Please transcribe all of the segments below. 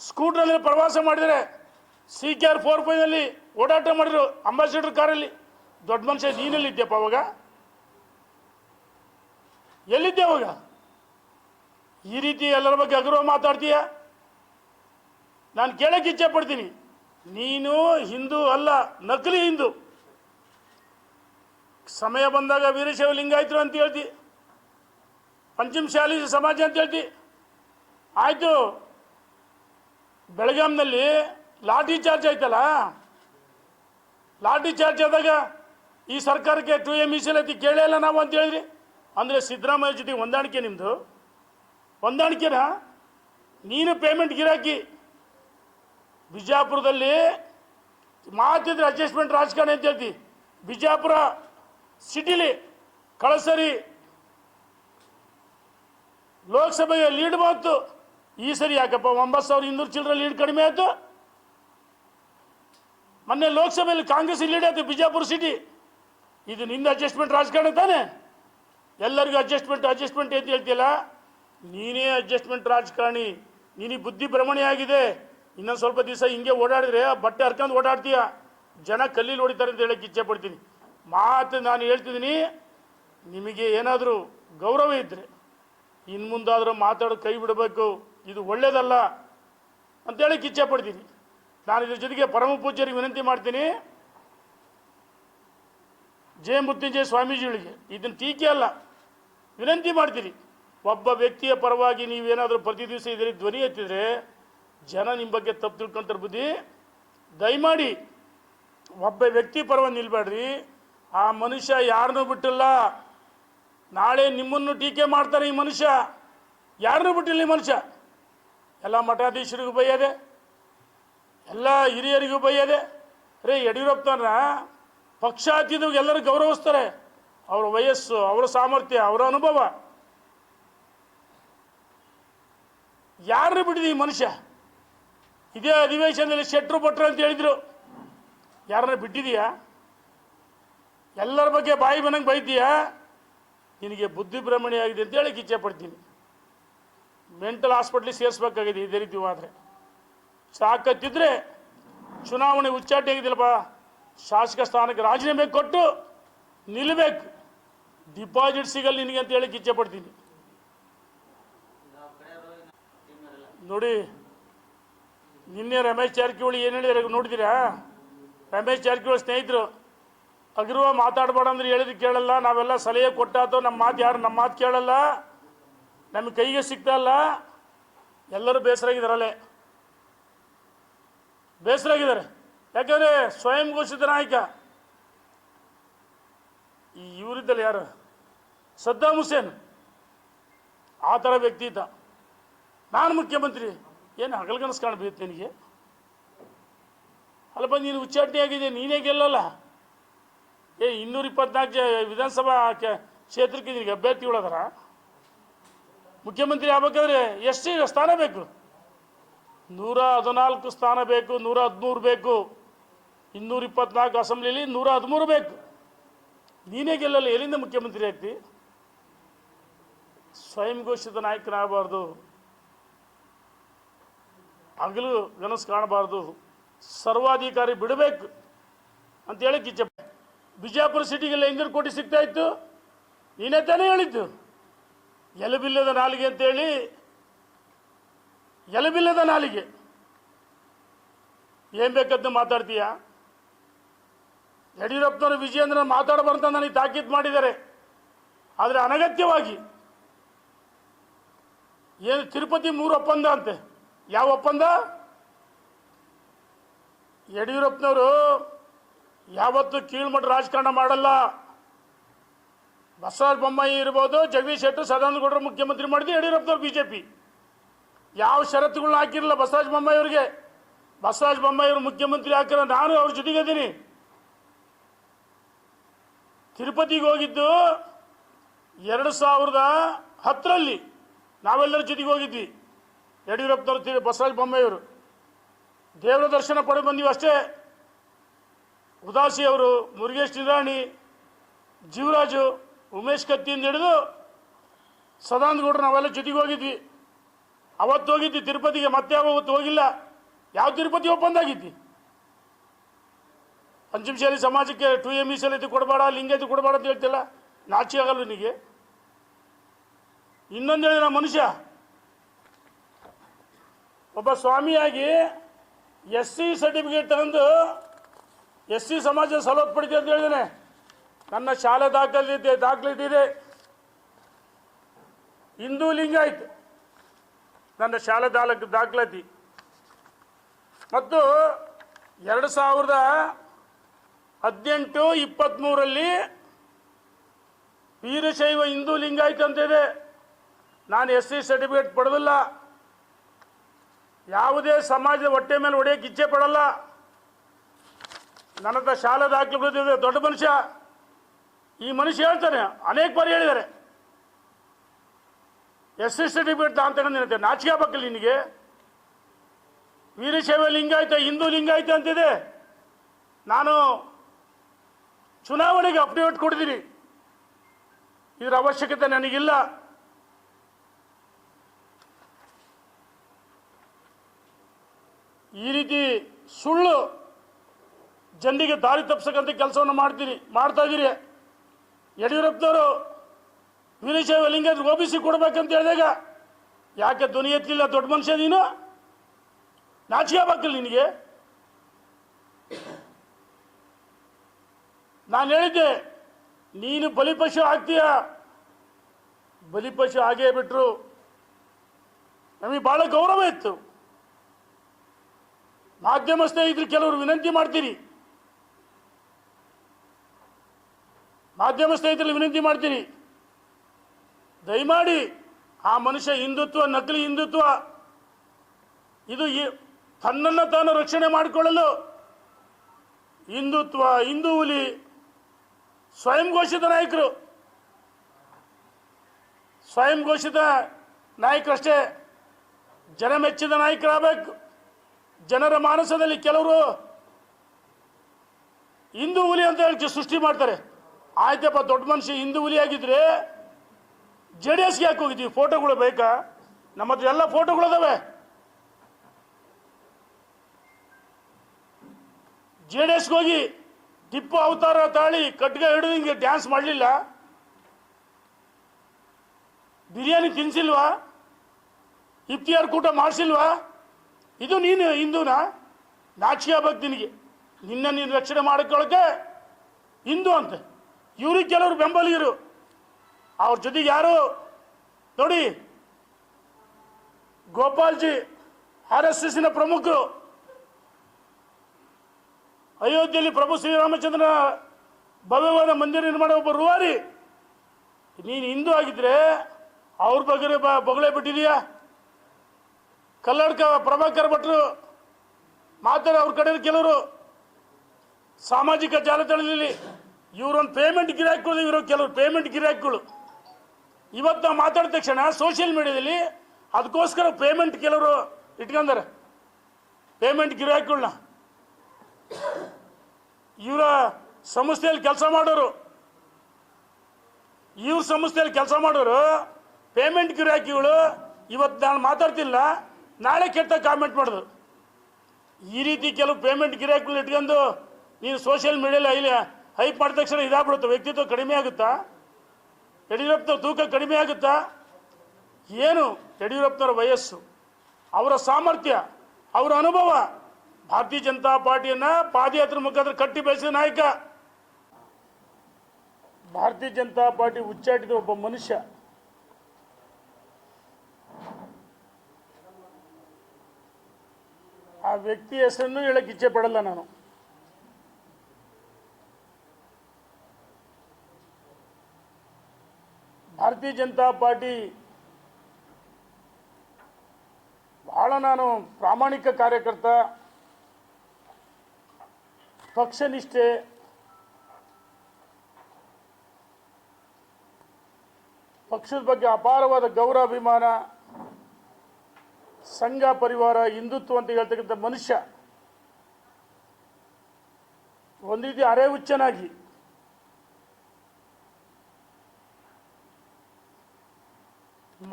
ಸ್ಕೂಟ್ರಲ್ಲಿ ಪ್ರವಾಸ ಮಾಡಿದರೆ C K R four ಫೈವ್ನಲ್ಲಿ ಓಡಾಟ ಮಾಡಿದ್ರು ಅಂಬಾಸಿಡರ್ ಕಾರಲ್ಲಿ ದೊಡ್ಡ ಮನುಷ್ಯ ನೀನೆಲ್ಲಿದ್ಯಪ್ಪ ಅವಾಗ? ಎಲ್ಲಿದ್ದೆ ಅವಾಗ? ಈ ರೀತಿ ಎಲ್ಲರ ಬಗ್ಗೆ ಅಗೌರವ ಮಾತಾಡ್ತೀಯ? ನಾನು ಕೇಳಕ್ಕೆ ಇಚ್ಛೆ ಪಡ್ತೀನಿ ನೀನು ಹಿಂದೂ ಅಲ್ಲ, ನಕಲಿ ಹಿಂದೂ. ಸಮಯ ಬಂದಾಗ ವೀರಶೈವ ಲಿಂಗಾಯತರು ಅಂತ ಹೇಳ್ತಿ. ಪಂಚಮಶಾಲಿ ಸಮಾಜ ಅಂತ ಹೇಳ್ತಿ. ಆಯಿತು. ಬೆಳಗಾಂನಲ್ಲಿ ಲಾಠಿ ಚಾರ್ಜ್ ಆಯ್ತಲ್ಲ ಲಾಠಿ ಚಾರ್ಜ್ ಆದಾಗ ಈ ಸರ್ಕಾರಕ್ಕೆ ಟು ಎ ಮೀಸಲಾತಿ ಕೇಳೇ ಇಲ್ಲ ನಾವು ಅಂತ ಹೇಳಿದ್ರಿ. ಅಂದರೆ ಸಿದ್ದರಾಮಯ್ಯ ಜೊತೆ ಹೊಂದಾಣಿಕೆ ನಿಮ್ಮದು ಹೊಂದಾಣಿಕೆನಾ? ನೀನು ಪೇಮೆಂಟ್ ಗಿರಾಕಿ. ಬಿಜಾಪುರದಲ್ಲಿ ಮಾತಿದ್ರೆ ಅಡ್ಜಸ್ಟ್ಮೆಂಟ್ ರಾಜಕಾರಣ ಅಂತ ಹೇಳ್ತಿ. ಬಿಜಾಪುರ ಸಿಟಿಲಿ ಕಳಸರಿ ಲೋಕಸಭೆಯ ಲೀಡ್ ಬಂತು. ಈ ಸರಿ ಯಾಕಪ್ಪ ಒಂಬತ್ತು ಸಾವಿರ ಇನ್ನೂರು ಚಿಲ್ಲರೆ ಲೀಡ್ ಕಡಿಮೆ ಆಯಿತು? ಮೊನ್ನೆ ಲೋಕಸಭೆಯಲ್ಲಿ ಕಾಂಗ್ರೆಸ್ ಲೀಡ್ ಆಯ್ತು ಬಿಜಾಪುರ ಸಿಟಿ ಇದು ನಿಂದ ಅಡ್ಜಸ್ಟ್ಮೆಂಟ್ ರಾಜಕಾರಣ ತಾನೆ? ಎಲ್ಲರಿಗೂ ಅಡ್ಜಸ್ಟ್ಮೆಂಟ್ ಅಡ್ಜಸ್ಟ್ಮೆಂಟ್ ಅಂತ ಹೇಳ್ತಿಯಲ್ಲ? ನೀನೇ ಅಡ್ಜಸ್ಟ್ಮೆಂಟ್ ರಾಜಕಾರಣಿ. ನೀನು ಬುದ್ಧಿ ಭ್ರಮಣೆ ಆಗಿದೆ. ಇನ್ನೊಂದು ಸ್ವಲ್ಪ ದಿವಸ ಹಿಂಗೆ ಓಡಾಡಿದ್ರೆ ಬಟ್ಟೆ ಹರ್ಕೊಂಡು ಓಡಾಡ್ತೀಯ. ಜನ ಕಲ್ಲಿಲ್ಲಿ ಹೊಡಿತಾರೆ ಅಂತ ಹೇಳಕ್ಕೆ ಇಚ್ಛೆ ಪಡ್ತೀನಿ. ಮಾತು ನಾನು ಹೇಳ್ತಿದ್ದೀನಿ, ನಿಮಗೆ ಏನಾದರೂ ಗೌರವ ಇದ್ದರೆ ಇನ್ನು ಮುಂದಾದರೂ ಮಾತಾಡೋ ಕೈ ಬಿಡಬೇಕು. ಇದು ಒಳ್ಳೇದಲ್ಲ ಅಂತೇಳಿ ಕಿಚ್ಚೆ ಪಡ್ತೀನಿ. ನಾನು ಇದ್ರ ಜೊತೆಗೆ ಪರಮ ಪೂಜ್ಯರಿಗೆ ವಿನಂತಿ ಮಾಡ್ತೀನಿ. ಜಯ ಮೃತ್ಯುಂಜಯ ಸ್ವಾಮೀಜಿಗಳಿಗೆ. ಇದನ್ನ ಟೀಕೆ ಅಲ್ಲ. ವಿನಂತಿ ಮಾಡ್ತೀನಿ. ಒಬ್ಬ ವ್ಯಕ್ತಿಯ ಪರವಾಗಿ ನೀವೇನಾದರೂ ಪ್ರತಿ ದಿವಸ ಇದ್ರೆ ಧ್ವನಿ ಎತ್ತಿದ್ರೆ ಜನ ನಿಮ್ಮ ಬಗ್ಗೆ ತಪ್ಪು ತಿಳ್ಕೊಂತಾರೆ ಬುದ್ಧಿ. ದಯಮಾಡಿ ಒಬ್ಬ ವ್ಯಕ್ತಿ ಪರವಾಗಿ ನಿಲ್ಬೇಡ್ರಿ. ಆ ಮನುಷ್ಯ ಯಾರನ್ನೂ ಬಿಟ್ಟಿಲ್ಲ. ನಾಳೆ ನಿಮ್ಮನ್ನು ಟೀಕೆ ಮಾಡ್ತಾರೆ ಈ ಮನುಷ್ಯ. ಯಾರನ್ನೂ ಬಿಟ್ಟಿಲ್ಲ ಈ ಮನುಷ್ಯ. ಎಲ್ಲ ಮಠಾಧೀಶರಿಗೂ ಬೈಯೋದೆ, ಎಲ್ಲ ಹಿರಿಯರಿಗೂ ಬೈಯೋದೆ ರೇ ಯಡಿಯೂರಪ್ಪನ ಪಕ್ಷಾತೀತವಾಗಿ ಎಲ್ಲರೂ ಗೌರವಿಸ್ತಾರೆ. ಅವರ ವಯಸ್ಸು, ಅವರ ಸಾಮರ್ಥ್ಯ, ಅವರ ಅನುಭವ. ಯಾರನ್ನು ಬಿಡಿದ ಈ ಮನುಷ್ಯ? ಇದೇ ಅಧಿವೇಶನದಲ್ಲಿ ಶೆಟ್ರು ಭಟ್ರು ಅಂತ ಹೇಳಿದ್ರು. ಯಾರನ್ನ ಬಿಟ್ಟಿದೀಯಾ? ಎಲ್ಲರ ಬಗ್ಗೆ ಬಾಯಿ ಮನಂಗೆ ಬೈತೀಯಾ? ನಿನಗೆ ಬುದ್ಧಿ ಭ್ರಮಣೆ ಆಗಿದೆ ಅಂತ ಹೇಳಕ್ಕೆ ಇಚ್ಛೆ ಪಡ್ತೀನಿ. ಮೆಂಟಲ್ ಹಾಸ್ಪಿಟ್ಲಿಗೆ ಸೇರಿಸ್ಬೇಕಾಗಿದೆ ಇದೇ ರೀತಿ ಆದರೆ ಸಾಕತ್ತಿದ್ರೆ ಚುನಾವಣೆ ಉಚ್ಚಾಟ ಆಗಿದ್ದಿಲ್ಲಪ್ಪ ಶಾಸಕ ಸ್ಥಾನಕ್ಕೆ ರಾಜೀನಾಮೆ ಕೊಟ್ಟು ನಿಲ್ಲಬೇಕು ಡಿಪಾಸಿಟ್ ಸಿಗಲ್ಲ ನಿನಗೆ ಅಂತ ಹೇಳಕ್ಕೆ ಇಚ್ಛೆ ಪಡ್ತೀನಿ. ನೋಡಿ, ನಿನ್ನೆ ರಮೇಶ್ ಜಾರಕಿಹೊಳಿ ಏನು ಹೇಳಿದ್ರೆ ನೋಡಿದಿರಾ? ರಮೇಶ್ ಜಾರಕಿಹೊಳಿ ಸ್ನೇಹಿತರು, ಅಗ್ರವ ಮಾತಾಡಬೇಡ ಅಂದ್ರೆ ಹೇಳಿದ್ ಕೇಳಲ್ಲ, ನಾವೆಲ್ಲ ಸಲಹೆ ಕೊಟ್ಟಾತು ನಮ್ಮ ಮಾತು ಯಾರು ನಮ್ಮ ಮಾತು ಕೇಳಲ್ಲ? ನಮಗೆ ಕೈಗೆ ಸಿಗ್ತಾ ಇಲ್ಲ. ಎಲ್ಲರೂ ಬೇಸರಾಗಿದ್ದಾರಲ್ಲೇ. ಬೇಸರಾಗಿದ್ದಾರೆ. ಯಾಕಂದರೆ ಸ್ವಯಂ ಘೋಷಿತ ನಾಯಕ. ಈ ಇವರಿದ್ದಲ್ಲ ಯಾರು? ಸದ್ದಾಮ್ ಹುಸೇನ್. ಆ ಥರ ವ್ಯಕ್ತಿ ಇದ್ದ. ನಾನು ಮುಖ್ಯಮಂತ್ರಿ. ಏನು ಹಗಲ್ಗನಸು ಕಾಣಬೇಕು ನಿನಗೆ? ಅಲ್ಲಪ್ಪ, ನೀನು ಉಚ್ಚಾಟನೆ ಆಗಿದೆ ನೀನೇ ಗೆಲ್ಲಲ್ಲ. ಏ, ಇನ್ನೂರ ಇಪ್ಪತ್ನಾಲ್ಕು ವಿಧಾನಸಭಾ ಕ್ಷೇತ್ರಕ್ಕೆ ನಿನಗೆ ಅಭ್ಯರ್ಥಿಗಳು ಅದಾರ ಮುಖ್ಯಮಂತ್ರಿ ಆಗ್ಬೇಕಾದ್ರೆ ಎಷ್ಟು ಸ್ಥಾನ ಬೇಕು. ನೂರ ಹದಿನಾಲ್ಕು ಸ್ಥಾನ ಬೇಕು, ನೂರ ಹದಿಮೂರು ಬೇಕು. ಇನ್ನೂರ ಇಪ್ಪತ್ನಾಲ್ಕು ಅಸೆಂಬ್ಲಿಲಿ, ನೂರ ಹದಿಮೂರು ಬೇಕು. ನೀನೇ ಗೆಲ್ಲಲ್ಲ, ಎಲ್ಲಿಂದ ಮುಖ್ಯಮಂತ್ರಿ ಆಗ್ತಿ? ಸ್ವಯಂ ಘೋಷಿತ ನಾಯಕನಾಗಬಾರ್ದು. ಹಗಲು ಗನಸು ಕಾಣಬಾರ್ದು. ಸರ್ವಾಧಿಕಾರಿ ಬಿಡಬೇಕು ಅಂತ ಇಚ್ಛೆ ಬಿಜಾಪುರ ಸಿಟಿಗೆಲ್ಲ ಐನೂರು ಕೋಟಿ ಸಿಗ್ತಾ ಇತ್ತು. ನೀನೇ ತಾನೇ ಹೇಳಿದ್ದು. ಎಲಬಿಲ್ಲದ ನಾಲಿಗೆ ಅಂತೇಳಿ, ಎಲಬಿಲ್ಲದ ನಾಲಿಗೆ. ಏನ್ ಬೇಕಂತ ಮಾತಾಡ್ತೀಯ? ಯಡಿಯೂರಪ್ಪನವರು ವಿಜಯೇಂದ್ರ ಮಾತಾಡಬಾರ್ದು ನನಗೆ ತಾಕೀತು ಮಾಡಿದ್ದಾರೆ. ಆದರೆ ಅನಗತ್ಯವಾಗಿ, ಏನು ತಿರುಪತಿ ಮೂರು ಒಪ್ಪಂದ ಅಂತೆ. ಯಾವ ಒಪ್ಪಂದ? ಯಡಿಯೂರಪ್ಪನವರು ಯಾವತ್ತೂ ಕೀಳ್ಮಟ್ಟ ರಾಜಕಾರಣ ಮಾಡಲ್ಲ. ಬಸವರಾಜ ಬೊಮ್ಮಾಯಿ ಇರ್ಬೋದು, ಜಗದೀಶ್ ಶೆಟ್ಟರ್ ಸದಾನಂದಗೌಡರು ಮುಖ್ಯಮಂತ್ರಿ ಮಾಡಿದ್ದು ಯಡಿಯೂರಪ್ಪನವ್ರು ಬಿ ಜೆ ಪಿ ಯಾವ ಷರತ್ತುಗಳನ್ನ ಹಾಕಿರಲಿಲ್ಲ ಬಸವರಾಜ ಬೊಮ್ಮಾಯಿ ಅವರಿಗೆ. ಬಸವರಾಜ ಬೊಮ್ಮಾಯಿ ಅವರು ಮುಖ್ಯಮಂತ್ರಿ ಹಾಕಿರೋ ನಾನು ಅವ್ರ ಜೊತೆಗಿದ್ದೀನಿ. ತಿರುಪತಿಗೆ ಹೋಗಿದ್ದು ಎರಡು ಸಾವಿರದ ಹತ್ತರಲ್ಲಿ ನಾವೆಲ್ಲರ ಜೊತೆಗೆ ಹೋಗಿದ್ವಿ, ಯಡಿಯೂರಪ್ಪನವರು ಬಸವರಾಜ ಬೊಮ್ಮಾಯಿಯವರು ದೇವರ ದರ್ಶನ ಪಡೆ ಬಂದೀವಿ ಅಷ್ಟೇ. ಉದಾಸಿ ಅವರು, ಮುರುಗೇಶ್ ನಿರಾಣಿ, ಜೀವರಾಜು ಉಮೇಶ್ ಕತ್ತಿಯಿಂದ ಹಿಡಿದು ಸದಾನಂದ ಗೌಡ್ರು ನಾವೆಲ್ಲ ಜೊತೆಗೆ ಹೋಗಿದ್ವಿ. ಅವತ್ತು ಹೋಗಿದ್ವಿ, ತಿರುಪತಿಗೆ, ಮತ್ತೆ ಅವತ್ತು ಹೋಗಿಲ್ಲ. ಯಾವ ತಿರುಪತಿ ಒಪ್ಪಂದ ಆಗಿದ್ದಿ ಪಂಚಮಶಾಲಿ ಸಮಾಜಕ್ಕೆ ಟು ಎಂ ಇಸ್ ಸಲತಿ ಕೊಡಬೇಡ ಲಿಂಗೈತಿ ಕೊಡಬೇಡ ಅಂತ ಹೇಳ್ತಿಲ್ಲ. ನಾಚಿ ಆಗಲ್ಲ ನಿನಗೆ. ಇನ್ನೊಂದು ಹೇಳಿದ ಮನುಷ್ಯ. ಒಬ್ಬ ಸ್ವಾಮಿಯಾಗಿ ಎಸ್ ಸಿ ಸರ್ಟಿಫಿಕೇಟ್ ತಗೊಂಡು ಎಸ್ ಸಿ ಸಮಾಜ ಸವಲತ್ತು ಪಡಿತೀವಿ ಅಂತ ಹೇಳಿದ್ದೇನೆ ನನ್ನ ಶಾಲೆ ದಾಖಲಿದೆ ದಾಖಲಿಟ್ಟಿದೆ ಹಿಂದೂ ಲಿಂಗಾಯತ್ ನನ್ನ ಶಾಲೆ ದಾಖಲ ದಾಖಲಾತಿ. ಮತ್ತು ಎರಡು ಸಾವಿರದ ಹದಿನೆಂಟು ಇಪ್ಪತ್ತ್ಮೂರಲ್ಲಿ ವೀರಶೈವ ಹಿಂದೂ ಲಿಂಗಾಯತ್ ಅಂತಿದೆ ನಾನು ಎಸ್ ಸಿ ಸರ್ಟಿಫಿಕೇಟ್ ಪಡೆದಿಲ್ಲ. ಯಾವುದೇ ಸಮಾಜದ ಹೊಟ್ಟೆ ಮೇಲೆ ಹೊಡೆಯಕ್ಕೆ ಇಚ್ಛೆ ಪಡಲ್ಲ. ನನ್ನ ಹತ್ರ ಶಾಲಾ ದಾಖಲೆ ದೊಡ್ಡ ಮನುಷ್ಯ. ಈ ಮನುಷ್ಯ ಹೇಳ್ತಾನೆ, ಅನೇಕ ಬಾರಿ ಹೇಳಿದ್ದಾರೆ. ಎಸ್ ಸಿ ಸರ್ಟಿಫಿಕೇಟ್ ಅಂತ ಹೇಳ್ತೇನೆ ನಾಚಿಕೆ ಆಗ್ಬೇಕಲ್ಲ ನಿನಗೆ. ವೀರಶೈವ ಲಿಂಗಾಯತ ಹಿಂದೂ ಲಿಂಗಾಯತ ಅಂತಿದೆ. ನಾನು ಚುನಾವಣೆಗೆ ಅಪ್ಡೇಟ್ ಕೊಡ್ತೀನಿ. ಇದರ ಅವಶ್ಯಕತೆ ನನಗಿಲ್ಲ. ಈ ರೀತಿ ಸುಳ್ಳು ಜನರಿಗೆ ದಾರಿ ತಪ್ಪಿಸಕ್ಕಂಥ ಕೆಲಸವನ್ನು ಮಾಡ್ತೀರಿ ಮಾಡ್ತಾ ಇದ್ದೀರಿ. ಯಡಿಯೂರಪ್ಪನವರು ವೀರಶೈವ ಲಿಂಗ ಒ ಬಿ ಸಿ ಕೊಡ್ಬೇಕಂತ ಹೇಳಿದಾಗ, ಯಾಕೆ ಧ್ವನಿ ಎತ್ತಲಿಲ್ಲ ದೊಡ್ಡ ಮನುಷ್ಯ ನೀನು? ನಾಚಿಕೆ ಆಗ್ಬೇಕಲ್ಲ ನಿನಗೆ? ನಾನು ಹೇಳಿದ್ದೆ, ನೀನು ಬಲಿಪಶು ಆಗ್ತೀಯ? ಬಲಿಪಶು ಆಗೇ ಬಿಟ್ಟರು ನಮಗೆ ಭಾಳ ಗೌರವ ಇತ್ತು. ಮಾಧ್ಯಮ ಸ್ನೇಹಿತರು ಕೆಲವರು ವಿನಂತಿ ಮಾಡ್ತೀರಿ. ಮಾಧ್ಯಮ ಸ್ನೇಹಿತರಲ್ಲಿ ವಿನಂತಿ ಮಾಡ್ತೀನಿ. ದಯಮಾಡಿ ಆ ಮನುಷ್ಯ ಹಿಂದುತ್ವ, ನಕಲಿ ಹಿಂದುತ್ವ, ಇದು ತನ್ನನ್ನು ತಾನು ರಕ್ಷಣೆ ಮಾಡಿಕೊಳ್ಳಲು ಹಿಂದುತ್ವ, ಹಿಂದೂ ಹುಲಿ, ಸ್ವಯಂ ಘೋಷಿತ ನಾಯಕರು, ಸ್ವಯಂ ಘೋಷಿತ ನಾಯಕರಷ್ಟೇ ಜನ ಮೆಚ್ಚಿದ ನಾಯಕರಾಗಬೇಕು. ಜನರ ಮಾನಸದಲ್ಲಿ ಕೆಲವರು ಹಿಂದೂ ಹುಲಿ ಅಂತ ಹೇಳಿ ಸೃಷ್ಟಿ ಮಾಡ್ತಾರೆ. ಆಯ್ತಪ್ಪ, ದೊಡ್ಡ ಮನುಷ್ಯ ಹಿಂದೂ ಹುಲಿ ಆಗಿದ್ರೆ ಜೆ ಡಿ ಎಸ್ಗೆ ಯಾಕೆ ಹೋಗಿದ್ದೀವಿ? ಫೋಟೋಗಳು ಬೇಕಾ? ನಮ್ಮ ಹತ್ರ ಎಲ್ಲ ಫೋಟೋಗಳು ಅದಾವೆ. ಜೆ ಡಿ ಎಸ್ಗೆ ಹೋಗಿ ಟಿಪ್ಪು ಅವತಾರ ತಾಳಿ ಕಟ್ಗ ಹಿಡಿದು ಹಿಂಗೆ ಡ್ಯಾನ್ಸ್ ಮಾಡಲಿಲ್ಲ. ಬಿರಿಯಾನಿ ತಿನ್ಸಿಲ್ವಾ? ಇಫ್ತಿಯಾರ್ ಕೂಟ ಮಾಡಿಸಿಲ್ವಾ? ಇದು ನೀನು ಹಿಂದೂನಾ? ನಾಚಿಕೆ ಆಗ್ಬೇಕು ನಿನಗೆ. ನಿನ್ನ ನೀನು ರಕ್ಷಣೆ ಮಾಡಿಕೊಳ್ಳೋಕೆ ಹಿಂದೂ ಅಂತ. ಇವ್ರಿಗೆ ಕೆಲವರು ಬೆಂಬಲಿಗರು. ಅವ್ರ ಜೊತೆಗೆ ಯಾರು, ನೋಡಿ, ಗೋಪಾಲ್ಜಿ, ಆರ್ ಎಸ್ ಎಸ್ಸಿನ ಪ್ರಮುಖರು. ಅಯೋಧ್ಯೆಯಲ್ಲಿ ಪ್ರಭು ಶ್ರೀರಾಮಚಂದ್ರನ ಭವ್ಯವಾದ ಮಂದಿರ ನಿರ್ಮಾಣ ಒಬ್ಬ ರೂವಾರಿ. ನೀನು ಹಿಂದೂ ಆಗಿದ್ರೆ ಅವ್ರ ಬಗ್ಗೆ ಬೊಗಳೆ ಬಿಟ್ಟಿದೀಯಾ? ಕಲ್ಲಡ್ಕ ಪ್ರಭಾಕರ್ ಭಟ್ರು ಮಾತಾಡ ಅವ್ರ ಕಡೆ ಕೆಲವರು. ಸಾಮಾಜಿಕ ಜಾಲತಾಣದಲ್ಲಿ ಇವರೊಂದು ಪೇಮೆಂಟ್ ಗಿರಾಕಿಗಳು ಇವರು ಕೆಲವರು ಪೇಮೆಂಟ್ ಗಿರಾಕಿಗಳು ಇವತ್ತು ನಾವು ಮಾತಾಡಿದ ತಕ್ಷಣ ಸೋಷಿಯಲ್ ಮೀಡಿಯಾದಲ್ಲಿ ಅದಕ್ಕೋಸ್ಕರ ಪೇಮೆಂಟ್ ಕೆಲವರು ಇಟ್ಕೊಂಡಾರೆ ಪೇಮೆಂಟ್ ಗಿರಾಕಿಗಳನ್ನ ಇವರ ಸಂಸ್ಥೆಯಲ್ಲಿ ಕೆಲಸ ಮಾಡೋರು. ಇವ್ರ ಸಂಸ್ಥೆಯಲ್ಲಿ ಕೆಲಸ ಮಾಡೋರು ಪೇಮೆಂಟ್ ಗಿರಾಕಿಗಳು ಇವತ್ತು ನಾನು ಮಾತಾಡ್ತಿಲ್ಲ, ನಾಳೆ ಕೆಟ್ಟ ಕಾಮೆಂಟ್ ಮಾಡಿದ್ರು ಈ ರೀತಿ ಕೆಲವು ಪೇಮೆಂಟ್ ಗಿರಾಕಿಗಳು ಇಟ್ಕೊಂಡು ನೀನು ಸೋಷಿಯಲ್ ಮೀಡಿಯಲ್ಲಿ ಹೈಪ್ ಮಾಡಿದ ತಕ್ಷಣ ಇದಾಗ್ಬಿಡುತ್ತೆ. ವ್ಯಕ್ತಿತ್ವ ಕಡಿಮೆ ಆಗುತ್ತಾ? ಯಡಿಯೂರಪ್ಪನವ್ರ ತೂಕ ಕಡಿಮೆ ಆಗುತ್ತಾ? ಏನು ಯಡಿಯೂರಪ್ಪನವರ ವಯಸ್ಸು? ಅವರ ಸಾಮರ್ಥ್ಯ, ಅವರ ಅನುಭವ? ಭಾರತೀಯ ಜನತಾ ಪಾರ್ಟಿಯನ್ನ ಪಾದಯಾತ್ರೆ ಮುಖಾಂತರ ಕಟ್ಟಿ ಬೆಳೆಸಿದ ನಾಯಕ. ಭಾರತೀಯ ಜನತಾ ಪಾರ್ಟಿ ಉಚ್ಚಾಟಿದ ಒಬ್ಬ ಮನುಷ್ಯ. ಆ ವ್ಯಕ್ತಿ ಹೆಸರನ್ನು ಹೇಳಕ್ಕೆ ಇಚ್ಛೆ ಪಡಲ್ಲ ನಾನು. ಭಾರತೀಯ ಜನತಾ ಪಾರ್ಟಿ ಬಹಳ ನಾನು ಪ್ರಾಮಾಣಿಕ ಕಾರ್ಯಕರ್ತ, ಪಕ್ಷನಿಷ್ಠೆ, ಪಕ್ಷದ ಬಗ್ಗೆ ಅಪಾರವಾದ ಗೌರವಾಭಿಮಾನ, ಸಂಘ ಪರಿವಾರ, ಹಿಂದುತ್ವ ಅಂತ ಹೇಳ್ತಕ್ಕಂಥ ಮನುಷ್ಯ, ಒಂದು ರೀತಿ ಅರೆ ಹುಚ್ಚನಾಗಿ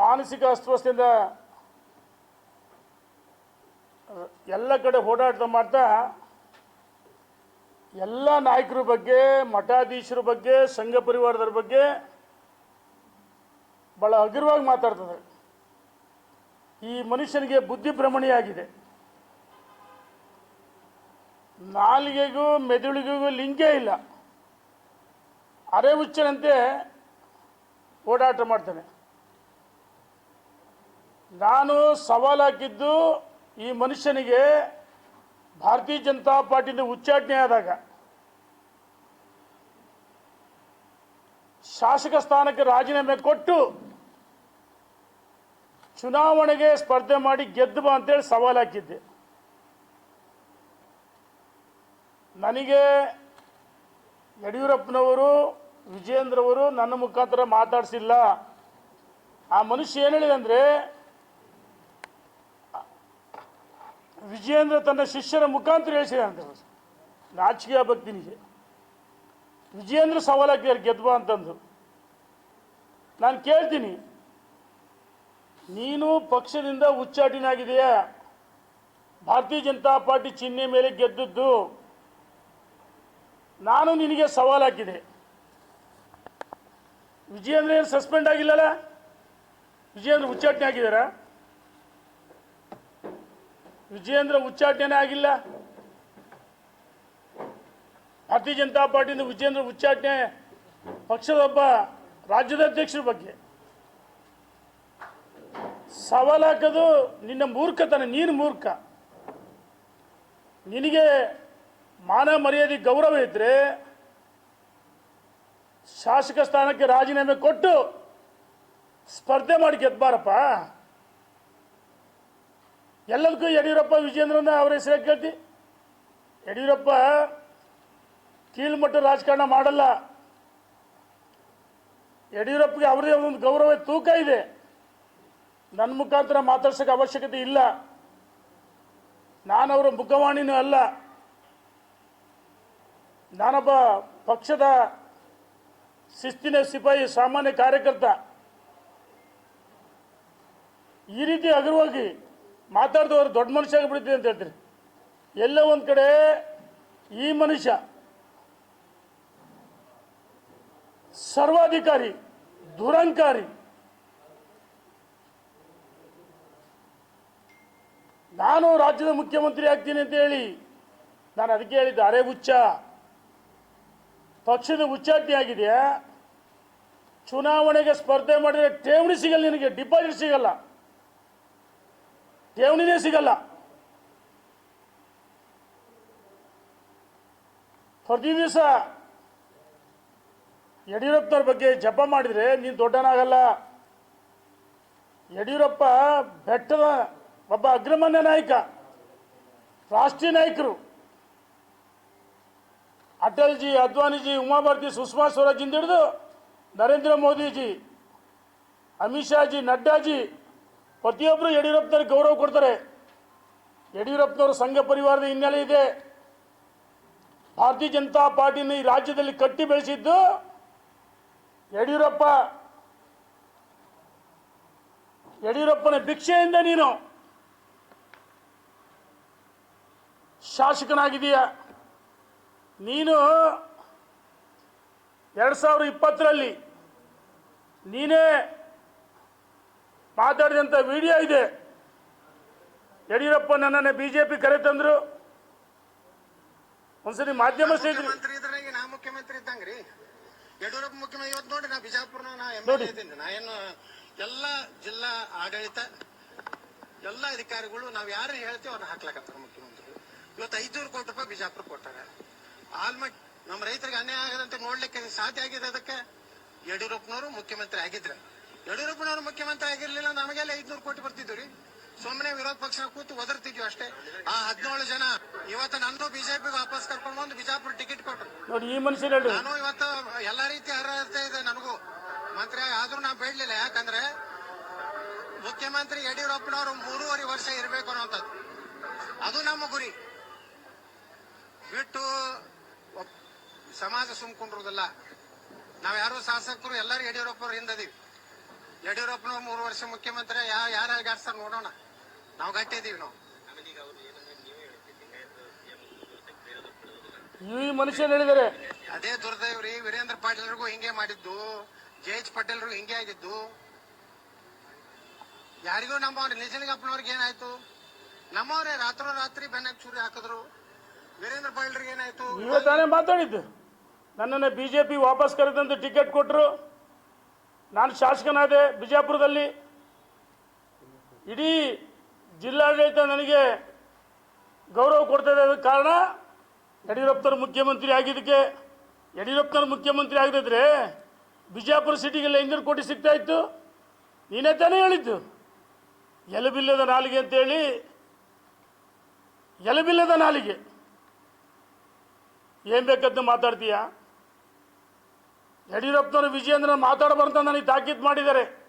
ಮಾನಸಿಕ ಅಸ್ವಸ್ಥದಿಂದ ಎಲ್ಲ ಕಡೆ ಓಡಾಟ ಮಾಡ್ತಾ ಎಲ್ಲ ನಾಯಕರ ಬಗ್ಗೆ, ಮಠಾಧೀಶರ ಬಗ್ಗೆ, ಸಂಘ ಪರಿವಾರದವ್ರ ಬಗ್ಗೆ ಭಾಳ ಹಗುರವಾಗಿ ಮಾತಾಡ್ತದೆ. ಈ ಮನುಷ್ಯನಿಗೆ ಬುದ್ಧಿ ಭ್ರಮಣೆಯಾಗಿದೆ. ನಾಲಿಗೆಗೂ ಮೆದುಳಿಗೂ ಲಿಂಕೇ ಇಲ್ಲ. ಅರೆ ಹುಚ್ಚನಂತೆ ಓಡಾಟ ಮಾಡ್ತಾನೆ. ನಾನು ಸವಾಲಾಕಿದ್ದು ಈ ಮನುಷ್ಯನಿಗೆ ಭಾರತೀಯ ಜನತಾ ಪಾರ್ಟಿಯಿಂದ ಉಚ್ಚಾಟನೆ ಆದಾಗ ಶಾಸಕ ಸ್ಥಾನಕ್ಕೆ ರಾಜೀನಾಮೆ ಕೊಟ್ಟು ಚುನಾವಣೆಗೆ ಸ್ಪರ್ಧೆ ಮಾಡಿ ಗೆದ್ದು ಬಾ ಅಂತೇಳಿ ಸವಾಲು ಹಾಕಿದ್ದೆ ನನಗೆ ಯಡಿಯೂರಪ್ಪನವರು ವಿಜೇಂದ್ರವರು ನನ್ನ ಮುಖಾಂತರ ಮಾತಾಡಿಸಿಲ್ಲ. ಆ ಮನುಷ್ಯ ಏನು ಹೇಳಿದೆ ಅಂದರೆ ವಿಜೇಂದ್ರ ತನ್ನ ಶಿಷ್ಯರ ಮುಖಾಂತರ ಹೇಳಿಸಿದೆ ಅಂತ ನಾಚಿಕೆ ಭಕ್ತಿನಿಗೆ ವಿಜಯೇಂದ್ರ ಸವಾಲಾಗಿದ್ದಾರೆ ಗೆದ್ಬ ಅಂತಂದು ನಾನು ಕೇಳ್ತೀನಿ. ನೀನು ಪಕ್ಷದಿಂದ ಉಚ್ಚಾಟಿನಾಗಿದೆಯಾ ಭಾರತೀಯ ಜನತಾ ಪಾರ್ಟಿ ಚಿಹ್ನೆ ಮೇಲೆ ಗೆದ್ದದ್ದು ನಾನು ನಿನಗೆ ಸವಾಲು ಹಾಕಿದೆ. ವಿಜಯೇಂದ್ರ ಏನು ಸಸ್ಪೆಂಡ್ ಆಗಿಲ್ಲಲ್ಲ? ವಿಜಯೇಂದ್ರ ಉಚ್ಚಾಟನೆ ಆಗಿದ್ದಾರಾ ವಿಜಯೇಂದ್ರ ಉಚ್ಚಾಟನೆ ಆಗಿಲ್ಲ. ಭಾರತೀಯ ಜನತಾ ಪಾರ್ಟಿಯಿಂದ ವಿಜಯೇಂದ್ರ ಉಚ್ಚಾಟನೆ ಪಕ್ಷದ ಒಬ್ಬ ರಾಜ್ಯದ ಅಧ್ಯಕ್ಷರ ಬಗ್ಗೆ. ಸವಾಲು ಹಾಕೋದು ನಿನ್ನ ಮೂರ್ಖತನ, ನೀನು ಮೂರ್ಖ. ನಿನಗೆ ಮಾನ ಮರ್ಯಾದೆ, ಗೌರವ ಇದ್ರೆ ಶಾಸಕ ಸ್ಥಾನಕ್ಕೆ ರಾಜೀನಾಮೆ ಕೊಟ್ಟು ಸ್ಪರ್ಧೆ ಮಾಡಿ ಗೆದ್ಬಾರಪ್ಪ ಎಲ್ಲದಕ್ಕೂ ಯಡಿಯೂರಪ್ಪ ವಿಜೇಂದ್ರನ ಅವರ ಹೆಸರು ಕೇಳ್ತಿ. ಯಡಿಯೂರಪ್ಪ ಕೀಳ್ಮಟ್ಟ ರಾಜಕಾರಣ ಮಾಡಲ್ಲ. ಯಡಿಯೂರಪ್ಪಗೆ ಅವರದೇ ಒಂದು ಗೌರವ ತೂಕ ಇದೆ. ನನ್ನ ಮುಖಾಂತರ ಮಾತಾಡ್ಸೋಕೆ ಅವಶ್ಯಕತೆ ಇಲ್ಲ. ನಾನು ಅವರ ಮುಖವಾಣಿನೂ ಅಲ್ಲ. ನಾನೊಬ್ಬ ಪಕ್ಷದ ಶಿಸ್ತಿನ ಸಿಪಾಯಿ, ಸಾಮಾನ್ಯ ಕಾರ್ಯಕರ್ತ. ಈ ರೀತಿ ಹಗುರವಾಗಿ ಮಾತಾಡಿದವರು ದೊಡ್ಡ ಮನುಷ್ಯ ಆಗಿಬಿಡ್ತೀವಿ ಅಂತ ಹೇಳ್ತೀರಿ ಎಲ್ಲ ಒಂದು ಕಡೆ ಈ ಮನುಷ್ಯ ಸರ್ವಾಧಿಕಾರಿ, ದುರಂಕಾರಿ. ನಾನು ರಾಜ್ಯದ ಮುಖ್ಯಮಂತ್ರಿ ಆಗ್ತೀನಿ ಅಂತ ಹೇಳಿ ನಾನು ಅದಕ್ಕೆ ಹೇಳಿದ್ದೆ ಅರೆ ಹುಚ್ಚ. ಪಕ್ಷದ ಹುಚ್ಚಾಟಿ ಆಗಿದೆಯಾ ಚುನಾವಣೆಗೆ ಸ್ಪರ್ಧೆ ಮಾಡಿದರೆ ಠೇವಣಿ ಸಿಗಲ್ಲ ನಿನಗೆ, ಡಿಪಾಸಿಟ್ ಸಿಗಲ್ಲ. ಠೇವಣಿನೇ ಸಿಗಲ್ಲ. ಪ್ರತಿ ದಿವಸ ಯಡಿಯೂರಪ್ಪನವ್ರ ಬಗ್ಗೆ ಜಪ ಮಾಡಿದರೆ ನೀನು ದೊಡ್ಡನಾಗಲ್ಲ. ಯಡಿಯೂರಪ್ಪ ಬೆಟ್ಟದ ಒಬ್ಬ ಅಗ್ರಮಾನ್ಯ ನಾಯಕ, ರಾಷ್ಟ್ರೀಯ ನಾಯಕರು. ಅಟಲ್ಜಿ ಅದ್ವಾನಿಜಿ ಉಮಾಭಾರತಿ, ಸುಷ್ಮಾ ಸ್ವರಾಜಿಂದ ಹಿಡಿದು ನರೇಂದ್ರ ಮೋದಿಜಿ, ಅಮಿತ್ ಶಾಜಿ, ನಡ್ಡಾಜಿ ಪ್ರತಿಯೊಬ್ಬರು ಯಡಿಯೂರಪ್ಪನವ್ರಿಗೆ ಗೌರವ ಕೊಡ್ತಾರೆ. ಯಡಿಯೂರಪ್ಪನವರು ಸಂಘ ಪರಿವಾರದ ಹಿನ್ನೆಲೆ ಇದೆ. ಭಾರತೀಯ ಜನತಾ ಪಾರ್ಟಿನ ಈ ರಾಜ್ಯದಲ್ಲಿ ಕಟ್ಟಿ ಬೆಳೆಸಿದ್ದು ಯಡಿಯೂರಪ್ಪ. ಯಡಿಯೂರಪ್ಪನ ಭಿಕ್ಷೆಯಿಂದ ನೀನು ಶಾಸಕನಾಗಿದೀಯ ನೀನು ಎರಡು ಸಾವಿರದ ಇಪ್ಪತ್ತರಲ್ಲಿ ನೀನೇ ಮಾತಾಡಿದಂಥ ವಿಡಿಯೋ ಇದೆ. ಯಡಿಯೂರಪ್ಪ ನನ್ನನ್ನು ಬಿ ಜೆ ಪಿ ಕರೆತಂದರು ಒಂದ್ಸರಿ ಮಾಧ್ಯಮ ಸ್ನೇಹಿತರು ಮುಖ್ಯಮಂತ್ರಿ ಮುಖ್ಯಮಂತ್ರಿ ಇದ್ದಂಗ್ರಿ ಯಡಿಯೂರಪ್ಪ ಮುಖ್ಯಮಂತ್ರಿ ಇವತ್ತು ನೋಡಿ ನಾ ಬಿಜಾಪುರ್ನ ನಾ ಎಂ. ಎಲ್ ಇದ್ದೀನಿ. ನಾ ಏನು ಎಲ್ಲ ಜಿಲ್ಲಾ ಆಡಳಿತ ಎಲ್ಲ ಅಧಿಕಾರಿಗಳು ನಾವು ಯಾರು ಹೇಳ್ತೀವಿ ಅವ್ರನ್ನ ಹಾಕ್ಲಕತ್ತಾರ ಮುಖ್ಯಮಂತ್ರಿಗಳು ಇವತ್ತು ಐದ್ನೂರು ಕೋಟಿ ರೂಪಾಯಿ ಬಿಜಾಪುರ ಕೊಟ್ಟಾರ. ಆಲ್ಮೋಸ್ಟ್ ನಮ್ಮ ರೈತರಿಗೆ ಅನ್ಯಾಯ ಆಗದಂತೆ ನೋಡ್ಲಿಕ್ಕೆ ಸಾಧ್ಯ ಆಗಿದೆ ಅದಕ್ಕೆ ಯಡಿಯೂರಪ್ಪನವರು ಮುಖ್ಯಮಂತ್ರಿ ಆಗಿದ್ರ. ಯಡಿಯೂರಪ್ಪನವರು ಮುಖ್ಯಮಂತ್ರಿ ಆಗಿರ್ಲಿಲ್ಲ ನಮಗೆಲ್ಲ ಐದ್ನೂರು ಕೋಟಿ ಬರ್ತಿದ್ವು ರೀ ಸುಮ್ಮನೆ ವಿರೋಧ ಪಕ್ಷ ಕೂತು ಒದರ್ತಿದ್ವಿ ಅಷ್ಟೇ. ಆ ಹದಿನೇಳು ಜನ ಇವತ್ತು ನಂದು ಬಿಜೆಪಿ ವಾಪಸ್ ಕರ್ಕೊಂಡು ಬಂದು ಬಿಜಾಪುರ ಟಿಕೆಟ್ ಕೊಟ್ಟರು. ನೋಡಿ ಈ ಮನುಷ್ಯನ ನಾನು ಇವತ್ತು ಎಲ್ಲಾ ರೀತಿ ಅರ್ಹತೆ ಇದೆ ನನಗೂ. ಮಂತ್ರಿ ಆದ್ರೂ ನಾ ಬೇಡಲಿಲ್ಲ. ಯಾಕಂದ್ರೆ ಮುಖ್ಯಮಂತ್ರಿ ಯಡಿಯೂರಪ್ಪನವರು ಮೂರುವರೆ ವರ್ಷ ಇರಬೇಕು ಅನ್ನೋಂಥದ್ದು. ಅದು ನಮ್ಮ ಗುರಿ. ಬಿಟ್ಟು ಸಮಾಜ ಸುಮ್ಕೊಂಡಿರೋದಿಲ್ಲ ನಾವ್ ಯಾರು ಶಾಸಕರು ಎಲ್ಲರೂ ಯಡಿಯೂರಪ್ಪವ್ರ ಹಿಂದದೀವಿ ಯಡಿಯೂರಪ್ಪನವ್ರು ಮೂರು ವರ್ಷ ಮುಖ್ಯಮಂತ್ರಿ ಯಾವ ಯಾರು ಗಾಡ್ಸ್ತಾರ ನೋಡೋಣ. ನಾವು ಗಟ್ಟಿದೀವಿ ನಾವು. ಈ ಮನುಷ್ಯ ಹೇಳಿದಾರೆ. ಅದೇ ದುರ್ದೈವ್ರಿ ವೀರೇಂದ್ರ ಪಾಟೀಲ್ರಿಗೂ ಹಿಂಗೆ ಮಾಡಿದ್ದು ಜೆ ಎಚ್ ಪಟೇಲ್ರಿಗೂ ಹಿಂಗೆ ಆಗಿದ್ದು. ಯಾರಿಗೂ ನಮ್ಮ ನಿಜಲಿಂಗಪ್ಪನವ್ರಿಗೆ ಏನಾಯ್ತು? ನಮ್ಮವ್ರೆ ರಾತ್ರೋ ರಾತ್ರಿ ಬೆನ್ನಕ್ಕೆ ಚೂರಿ ಹಾಕಿದ್ರು. ವೀರೇಂದ್ರ ಪಾಟೀಲ್ರಿಗೆ ಏನಾಯ್ತು? ಇವತ್ತಾನೆ ತಾನೇ ಮಾತಾಡಿದ್ದು. ನನ್ನನ್ನು ಬಿಜೆಪಿ ವಾಪಸ್ ಕರೆದಂತ ಟಿಕೆಟ್ ಕೊಟ್ಟರು ನಾನು ಶಾಸಕನಾದೆ ಬಿಜಾಪುರದಲ್ಲಿ. ಇಡೀ ಜಿಲ್ಲಾಡಳಿತ ನನಗೆ ಗೌರವ ಕೊಡ್ತದೆ ಅದಕ್ಕೆ ಕಾರಣ ಯಡಿಯೂರಪ್ಪನವ್ರು ಮುಖ್ಯಮಂತ್ರಿ ಆಗಿದ್ದಕ್ಕೆ. ಯಡಿಯೂರಪ್ಪನವ್ರು ಮುಖ್ಯಮಂತ್ರಿ ಆಗದಿದ್ರೆ ಬಿಜಾಪುರ ಸಿಟಿಗೆಲ್ಲ ಐನೂರು ಕೋಟಿ ಸಿಗ್ತಾ ಇತ್ತು? ನೀನೇ ತಾನೇ ಹೇಳಿದ್ದು. ಎಲಬಿಲ್ಲದ ನಾಲಿಗೆ ಅಂತೇಳಿ ಎಲಬಿಲ್ಲದ ನಾಲಿಗೆ. ಏನು ಬೇಕಂತ ಮಾತಾಡ್ತೀಯ? ಯಡಿಯೂರಪ್ಪನವರು ವಿಜಯೇಂದ್ರ ಮಾತಾಡಬಾರ್ದು ನನಗೆ ತಾಕೀತು ಮಾಡಿದ್ದಾರೆ.